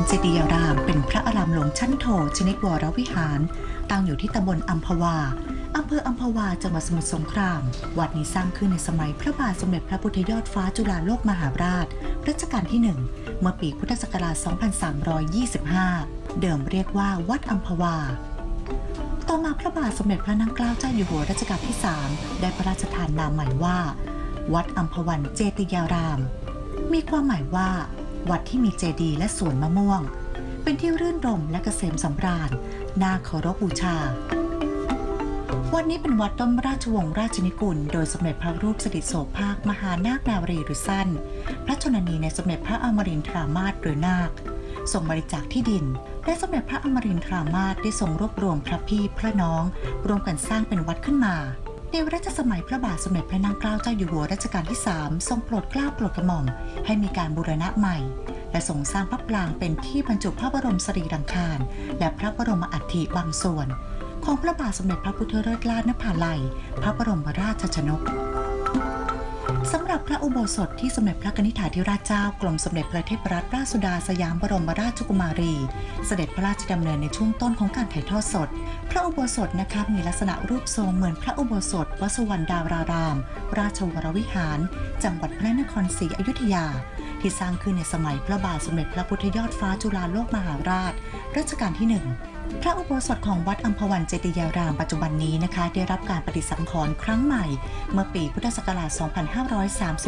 ันเจดียารามเป็นพระอารามหลวงชั้นโทชนิดวรวิหาร ตั้งอยู่ที่ตำบลอัมพวาอำเภออัมพวาจังหวัดสมุทรสงคราม วัดนี้สร้างขึ้นในสมัยพระบาทสมเด็จพระพุทธยอดฟ้าจุฬาโลกมหาราช รัชกาลที่ 1 เมื่อปีพุทธศักราช 2325 เดิมเรียกว่าวัดอัมพวา ต่อมาพระบาทสมเด็จพระนางเกล้าเจ้าอยู่หัวรัชกาลที่ 3 ได้พระราชทานนามใหม่ว่า วัดอัมพวันเจติยาราม มีความหมายว่า วัดที่มีเจดีย์และสวนมะม่วง เป็นที่รื่นรมและเกษมสำราญน่าเคารพบูชา วัดนี้เป็นวัดต้นราชวงศ์ราชนิกุล โดยสมเด็จพระรูปสดิโสภาค มหานาคนาวรีหรือสั้น พระชนนีในสมเด็จพระอมรินทรามาศหรือนาคทรงบริจาคที่ดิน และสมเด็จพระอมรินทรามาศได้ทรงรวบรวมพระพี่พระน้อง รวมกันสร้างเป็นวัดขึ้นมา ในรัชสมัยพระบาทสมเด็จพระนางเกล้าเจ้าอยู่หัวรัชกาลที่ 3 ทรงโปรดเกล้าโปรดกระหม่อม ให้มีการบูรณะใหม่ และทรงสร้างพระปรางเป็นที่บรรจุพระบรมสรีรังคาร และพระบรมอัฐิบางส่วน ของพระบาทสมเด็จพระพุทธเลิศล้านภาลัย พระบรมราชชนก สำหรับพระอุโบสถที่สมเด็จพระกนิษฐาธิราชเจ้ากรมสมเด็จพระเทพรัตนราชสุดาสยามบรมราชกุมารี เสด็จพระราชดำเนินในช่วงต้นของการถ่ายทอดสด พระอุโบสถนะคะมีลักษณะรูปทรงเหมือนพระอุโบสถวัดสวรรณดาราราม ราชวรวิหาร จังหวัดพระนครศรีอยุธยา ที่สร้างขึ้นในสมัยพระบาทสมเด็จพระพุทธยอดฟ้าจุฬาโลกมหาราช รัชกาลที่หนึ่งพระอุโบสถของวัดอัมพวันเจติยาราม ปัจจุบันนี้นะคะ ได้รับการปฏิสังขรณ์ครั้งใหม่ เมื่อปีพุทธศักราช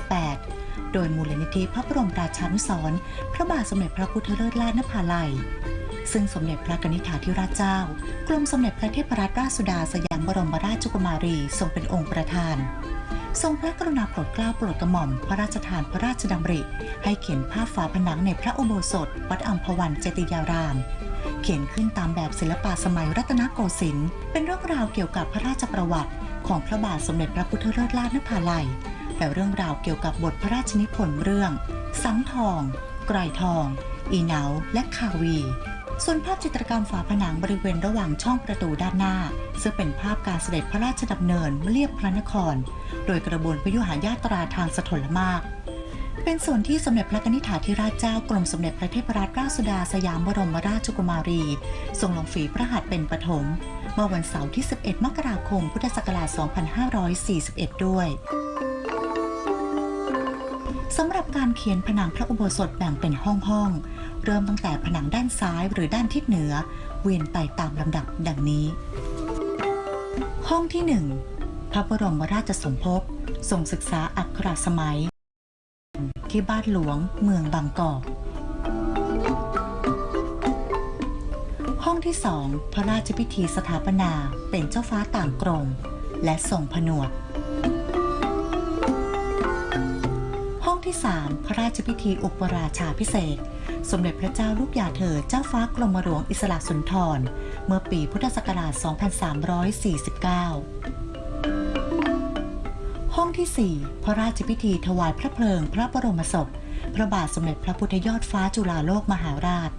2538 โดยมูลนิธิพระบรมราชานุสรณ์พระบาทสมเด็จพระพุทธเลิศลาชนภาลัยซึ่งสมเด็จพระกนิษฐาธิราชเจ้า กรมสมเด็จพระเทพรัตนราชสุดาสยามบรมราชกุมารีทรงเป็นองค์ประธาน ทรงพระกรุณาโปรดเกล้าโปรดกระหม่อมพระราชทานพระราชดำริ ให้เขียนภาพฝาผนังในพระอุโบสถ วัดอัมพวันเจติยาราม เขียนขึ้นตามแบบศิลปะสมัยรัตนโกสินทร์เป็นเรื่องราวเกี่ยวกับพระราชประวัติ ของพระบาทสมเด็จพระพุทธเลิศลาชนภาลัยและเรื่องราวเกี่ยวกับบทพระราชนิพนธ์เรื่อง สังทอง ไกรทอง อีเหนาและคาวี ส่วนภาพจิตรกรรมฝาผนังบริเวณระหว่างช่องประตูด้านหน้า ซึ่งเป็นภาพการเสด็จพระราชดำเนินเลียบพระนคร โดยกระบวนพยุหายาตราทางสถลมาก เป็นส่วนที่สมเด็จพระนิษฐาธิราชเจ้ากรมสมเด็จพระเทพรัตนราชสุดาสยามบรมราชกุมารี ทรงลงฝีพระหัตถ์เป็นปฐมเมื่อวันเสาร์ที่ 11 มกราคม พุทธศักราช 2541 ด้วยสำหรับการเขียนผนังพระอุโบสถแบ่งเป็นห้องๆ เริ่มตั้งแต่ผนังด้านซ้ายหรือด้านทิศเหนือ เวียนไปตามลำดับดังนี้ ห้องที่ 1 พระบรมราชสมภพทรงศึกษาอักขระสมัย ที่บ้านหลวงเมืองบางกอก ห้องที่สองพระราชพิธีสถาปนาเป็นเจ้าฟ้าต่างกรมและทรงผนวด ห้องที่3พระราชพิธีอุปราชาพิเศษ สมเด็จพระเจ้าลูกยาเธอเจ้าฟ้ากรมหลวงอิสระสุนทร เมื่อปีพุทธศักราช 2349 ห้องที่ 4 พระราชพิธีถวายพระเพลิงพระบรมศพ พระบาทสมเด็จพระพุทธยอดฟ้าจุฬาโลกมหาราช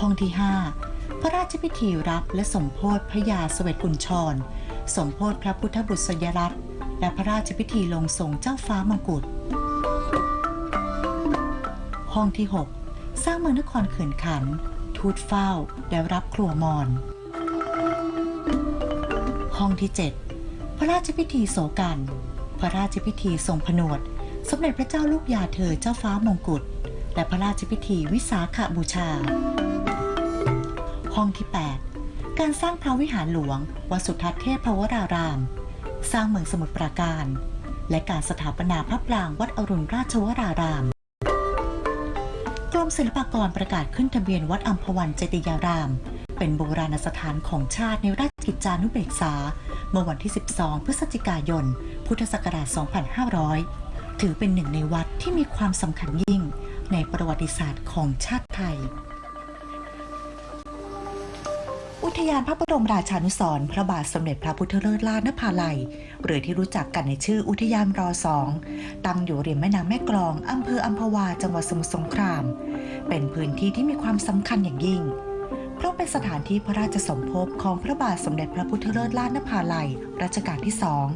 ห้องที่ 5 พระราชพิธีรับและสมโพธิพระยาสเสวตกุญชร สมโพธิพระพุทธบุตรสยรัตน์และพระราชพิธีลงส่งเจ้าฟ้ามงกุฎ ห้องที่ 6 สร้างเมืองนครเขื่อนขัน ทูตเฝ้าและรับครัวมอน ห้องที่ 7 พระราชพิธีโสกัน พระราชพิธีทรงผนวด สมเด็จพระเจ้าลูกยาเธอเจ้าฟ้ามงกุฎ และพระราชพิธีวิสาขบูชา ห้องที่ 8 การสร้างพระวิหารหลวงวัดสุทัศน์เทพวราราม สร้างเมืองสมุทรปราการ และการสถาปนาพระปรางวัดอรุณราชวราราม กรมศิลปากรประกาศขึ้นทะเบียนวัดอัมพวันเจติยาราม เป็นโบราณสถานของชาติในราชกิจจานุเบกษา เมื่อวันที่ 12 พฤศจิกายน พุทธศักราช 2500 ถือเป็นหนึ่งในวัดที่มีความสำคัญยิ่งในประวัติศาสตร์ของชาติไทย อุทยานพระบรมราชานุสรณ์พระบาทสมเด็จพระพุทธเลิศลานภาลัย หรือที่รู้จักกันในชื่ออุทยานรอสอง ตั้งอยู่ริมแม่น้ำแม่กลองอำเภออัมพวา จังหวัดสมุทรสงคราม เป็นพื้นที่ที่มีความสำคัญอย่างยิ่ง เพราะเป็นสถานที่พระราชสมภพของพระบาทสมเด็จพระพุทธเลิศลาชนภาลัยรัชกาลที่สอง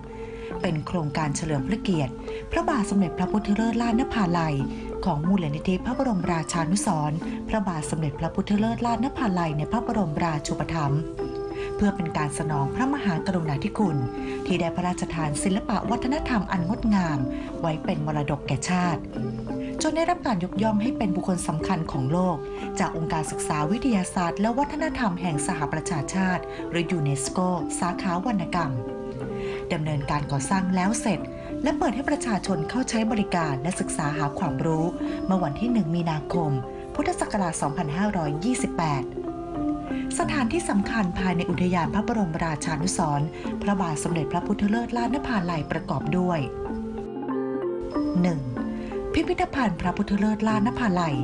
เป็นโครงการเฉลิมพระเกียรติ พระบาทสมเด็จพระพุทธเลิศลาชนภาลัย ของมูลนิธิพระบรมราชานุสรณ์พระบาทสมเด็จพระพุทธเลิศล้านนภาลัยในพระบรมราชูปถัมภ์เพื่อเป็นการสนองพระมหากรุณาธิคุณ ที่ได้พระราชทานศิลปะวัฒนธรรมอันงดงาม ไว้เป็นมรดกแก่ชาติ จนได้รับการยกย่องให้เป็นบุคคลสำคัญของโลก จากองค์การศึกษาวิทยาศาสตร์ และวัฒนธรรมแห่งสหประชาชาติ หรือยูเนสโก สาขาวรรณกรรมดำเนินการก่อสร้างแล้วเสร็จ และเปิดให้ประชาชนเข้าใช้บริการและศึกษาหาความรู้ เมื่อวันที่ 1 มีนาคม พุทธศักราช 2528 สถานที่สำคัญภายในอุทยานพระบรมราชานุสรณ์พระบาทสมเด็จพระพุทธเลิศล้านนภาลัยประกอบด้วย 1. พิพิธภัณฑ์พระพุทธเลิศล้านนภาลัย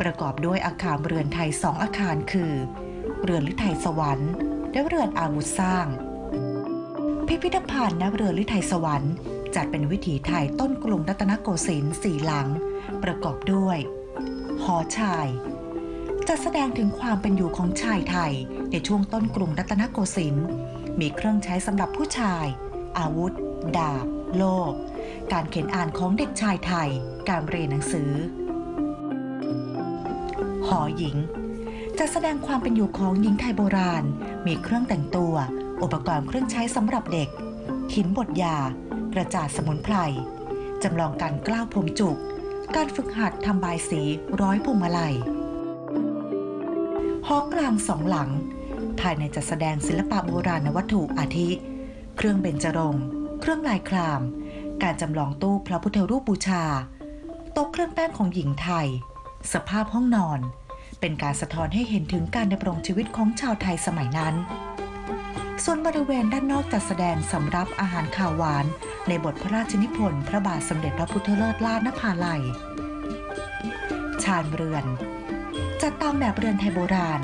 ประกอบด้วยอาคารเรือนไทยสองอาคารคือ เรือนฤทัยสวรรค์และเรือนอาวุธสร้าง พิพิธภัณฑ์ณเรือนฤทัยสวรรค์จัดเป็นวิถีไทยต้นกรุงรัตนโกสินทร์สี่หลัง ประกอบด้วย หอชาย จัดแสดงถึงความเป็นอยู่ของชายไทยในช่วงต้นกรุงรัตนโกสินทร์มีเครื่องใช้สำหรับผู้ชาย อาวุธ ดาบ โล่ การเขียนอ่านของเด็กชายไทย การเรียนหนังสือ หอหญิงจะแสดงความเป็นอยู่ของหญิงไทยโบราณ มีเครื่องแต่งตัว อุปกรณ์เครื่องใช้สำหรับเด็ก หินบดยา กระจาดสมุนไพร จำลองการกล้าวผมจุก การฝึกหัดทำบายสีร้อยพวงมาลัยหอกลางสองหลัง ภายในจัดแสดงศิลปะโบราณวัตถุอาทิ เครื่องเบญจรงค์ เครื่องลายคราม การจำลองตู้พระพุทธรูปบูชา โต๊ะเครื่องแป้งของหญิงไทย สภาพห้องนอน เป็นการสะท้อนให้เห็นถึงการดำรงชีวิตของชาวไทยสมัยนั้น ส่วนบริเวณด้านนอกจัดแสดงสำรับอาหารข่าวหวาน ในบทพระราชนิพนธ์พระบาทสมเด็จพระพุทธเลิศล้านนภาลัย ชานเรือน จัดตามแบบเรือนไทยโบราณ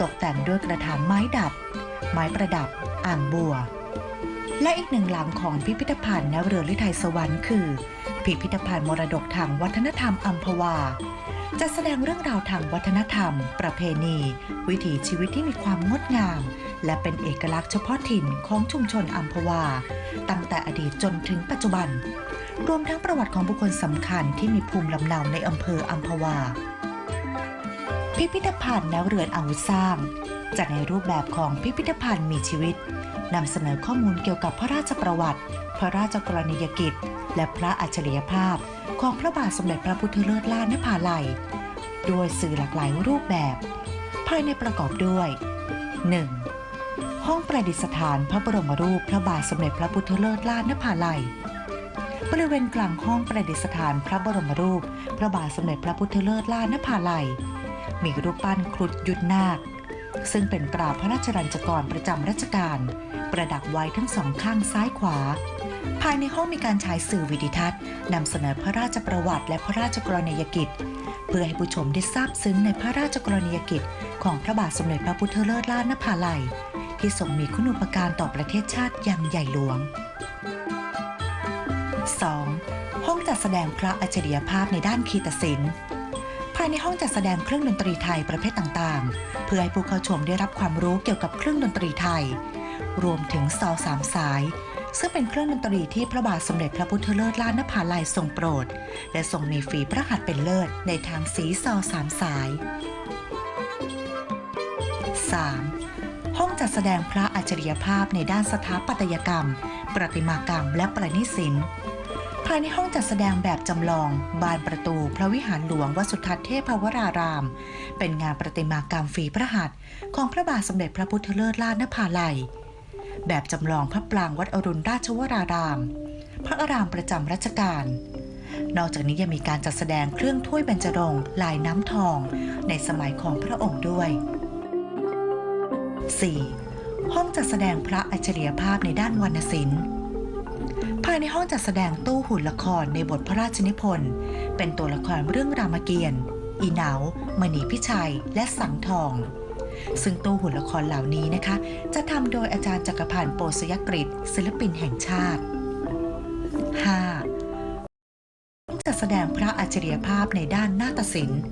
ตกแต่งด้วยกระถางไม้ดัดไม้ประดับ อ่างบัว และอีกหนึ่งหลังของพิพิธภัณฑ์ณเรือฤทัยสวรรค์คือ พิพิธภัณฑ์มรดกทางวัฒนธรรมอัมพวาจะแสดงเรื่องราวทางวัฒนธรรม ประเพณี วิถีชีวิตที่มีความงดงาม และเป็นเอกลักษณ์เฉพาะถิ่นของชุมชนอัมพวา ตั้งแต่อดีตจนถึงปัจจุบัน รวมทั้งประวัติของบุคคลสำคัญที่มีภูมิลำเนาในอำเภออัมพวา พิพิธภัณฑ์ณเรือนอาวุธสร้างจัดในรูปแบบของพิพิธภัณฑ์มีชีวิต นำเสนอข้อมูลเกี่ยวกับพระราชประวัติ พระราชกรณียกิจ และพระอัจฉริยภาพ ของพระบาทสมเด็จพระพุทธเลิศล้านภาลัย โดยสื่อหลากหลายรูปแบบ ภายในประกอบด้วย 1. ห้องประดิษฐานพระบรมรูปพระบาทสมเด็จพระพุทธเลิศล้านภาลัยบริเวณกลางห้องประดิษฐานพระบรมรูป พระบาทสมเด็จพระพุทธเลิศล้านภาลัย มีรูปปั้นครุฑยุทธนาค ซึ่งเป็นตราพระราชรัญจกรประจำรัชกาล ประดับไว้ทั้งสองข้างซ้ายขวา ภายในห้องมีการฉายสื่อวิดิทัศน์นำเสนอพระราชประวัติและพระราชกรณียกิจ เพื่อให้ผู้ชมได้ทราบซึ้งในพระราชกรณียกิจ ของพระบาทสมเด็จพระพุทธเลิศล้านนภาลัย ที่ทรงมีคุณูปการต่อประเทศชาติอย่างใหญ่หลวง 2. ห้องจัดแสดงพระอัจฉริยภาพในด้านคีตศิลป์ภายในห้องจัดแสดงเครื่องดนตรีไทยประเภทต่างๆ เพื่อให้ผู้เข้าชมได้รับความรู้เกี่ยวกับเครื่องดนตรีไทย รวมถึงซอสามสาย ซึ่งเป็นเครื่องดนตรีที่พระบาทสมเด็จพระพุทธเลิศล้านนภาลัยทรงโปรด และทรงมีฝีพระหัตถ์เป็นเลิศในทางสีซอสามสาย 3. ห้องจัดแสดงพระอัจฉริยภาพในด้านสถาปัตยกรรม ประติมากรรมและประณีศิลป์ภายในห้องจัดแสดงแบบจำลอง บานประตูพระวิหารหลวงวสุทัศน์เทพวราราม เป็นงานประติมากรรมฝีพระหัตถ์ของพระบาทสมเด็จพระพุทธเลิศล้านนภาลัย แบบจำลองพระปรางวัดอรุณราชวราราม พระอารามประจำรัชกาล นอกจากนี้ยังมีการจัดแสดงเครื่องถ้วยบรรจรงลายน้ำทอง ในสมัยของพระองค์ด้วย 4. ห้องจัดแสดงพระอัจฉริยภาพในด้านวรรณศิลป์ภายในห้องจัดแสดงตู้หุ่นละครในบทพระราชนิพนธ์เป็นตัวละครเรื่องรามเกียรติ์อีเหนามณีพิชัย และสังทอง ซึ่งตู้หุ่นละครเหล่านี้นะคะ จะทำโดยอาจารย์จักรพันธ์โปสยกฤษศิลปินแห่งชาติ 5. ห้องจัดแสดงพระอัจฉริยภาพในด้านนาฏศิลป์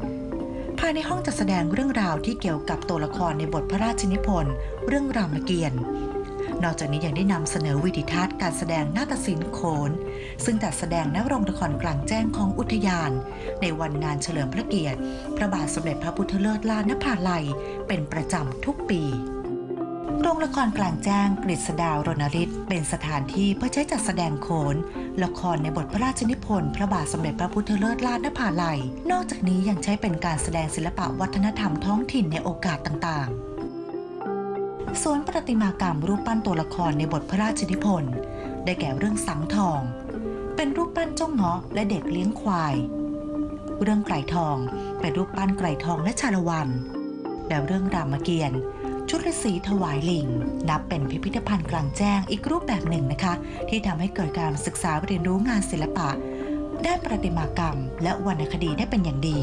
ภายในห้องจัดแสดงเรื่องราวที่เกี่ยวกับตัวละครในบทพระราชนิพนธ์เรื่องรามเกียรติ์ นอกจากนี้ยังได้นำเสนอวิดีทัศน์การแสดงนาฏศิลป์โขน ซึ่งจัดแสดงณโรงละครกลางแจ้งของอุทยาน ในวันงานเฉลิมพระเกียรติ พระบาทสมเด็จพระพุทธเลิศล่านภาลัย เป็นประจำทุกปีโรงละครกลางแจ้งกฤษดาวรณฤทธิ์เป็นสถานที่เพื่อใช้จัดแสดงโขน ละครในบทพระราชนิพนธ์พระบาทสมเด็จพระพุทธเลิศล่านภาลัย นอกจากนี้ยังใช้เป็นการแสดงศิลปะวัฒนธรรมท้องถิ่นในโอกาสต่างๆ สวนประติมากรรมรูปปั้นตัวละครในบทพระราชนิพนธ์ได้แก่เรื่องสังทอง เป็นรูปปั้นเจ้าเงาะและเด็กเลี้ยงควาย เรื่องไก่ทองเป็นรูปปั้นไก่ทองและชาละวัน และเรื่องรามเกียรติ์ชุดฤาษีถวายลิง นับเป็นพิพิธภัณฑ์กลางแจ้งอีกรูปแบบหนึ่งนะคะ ที่ทำให้เกิดการศึกษาเรียนรู้งานศิลปะ ด้านประติมากรรม และวรรณคดีได้เป็นอย่างดี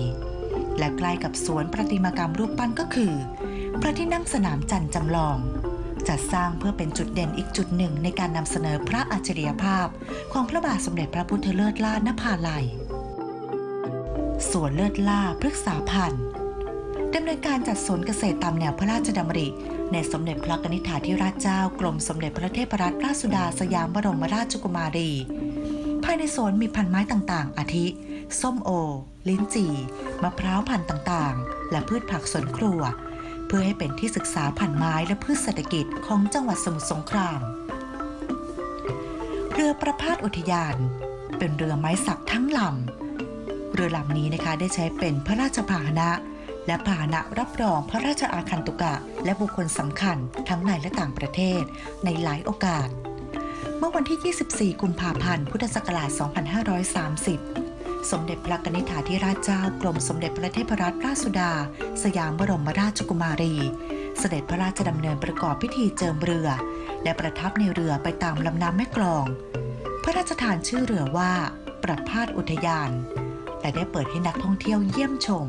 และใกล้กับสวนประติมากรรมรูปปั้นก็คือ พระที่นั่งสนามจันทร์จำลอง จัดสร้างเพื่อเป็นจุดเด่นอีกจุดหนึ่งในการนำเสนอพระอัจฉริยภาพ ของพระบาทสมเด็จพระพุทธเลิศล่านภาลัยสวนเลิศล่าพฤกษาพันธ์ดำเนินการจัดสวนเกษตรตามแนวพระราชดำริ ในสมเด็จพระกนิษฐาธิราชเจ้ากรมสมเด็จพระเทพรัตนราชสุดาสยามบรมราชกุมารี ภายในสวนมีพันไม้ต่างๆ อาทิ ส้มโอ ลิ้นจี่ มะพร้าวพันธุ์ต่างๆ และพืชผักสวนครัว พื่อให้เป็นที่ศึกษาพันไม้และพืชเศรษฐกิจของจังหวัดสมุทรสงคราม เรือประพาสอุทยาน เป็นเรือไม้สักทั้งลำ เรือลำนี้นะคะได้ใช้เป็นพระราชพาหนะ และพาหนะรับรองพระราชอาคันตุกะ และบุคคลสำคัญทั้งในและต่างประเทศในหลายโอกาส เมื่อวันที่ 24 กุมภาพันธ์ พุทธศักราช 2530 สมเด็จพระนิษฐาธิราชเจ้ากรมสมเด็จพระเทพรัตนราชสุดา สยามบรมราชกุมารี เสด็จพระราชดำเนินประกอบพิธีเจิมเรือ และประทับในเรือไปตามลำน้ำแม่กลอง พระราชทานชื่อเรือว่า ประพาสอุทยาน และได้เปิดให้นักท่องเที่ยวเยี่ยมชม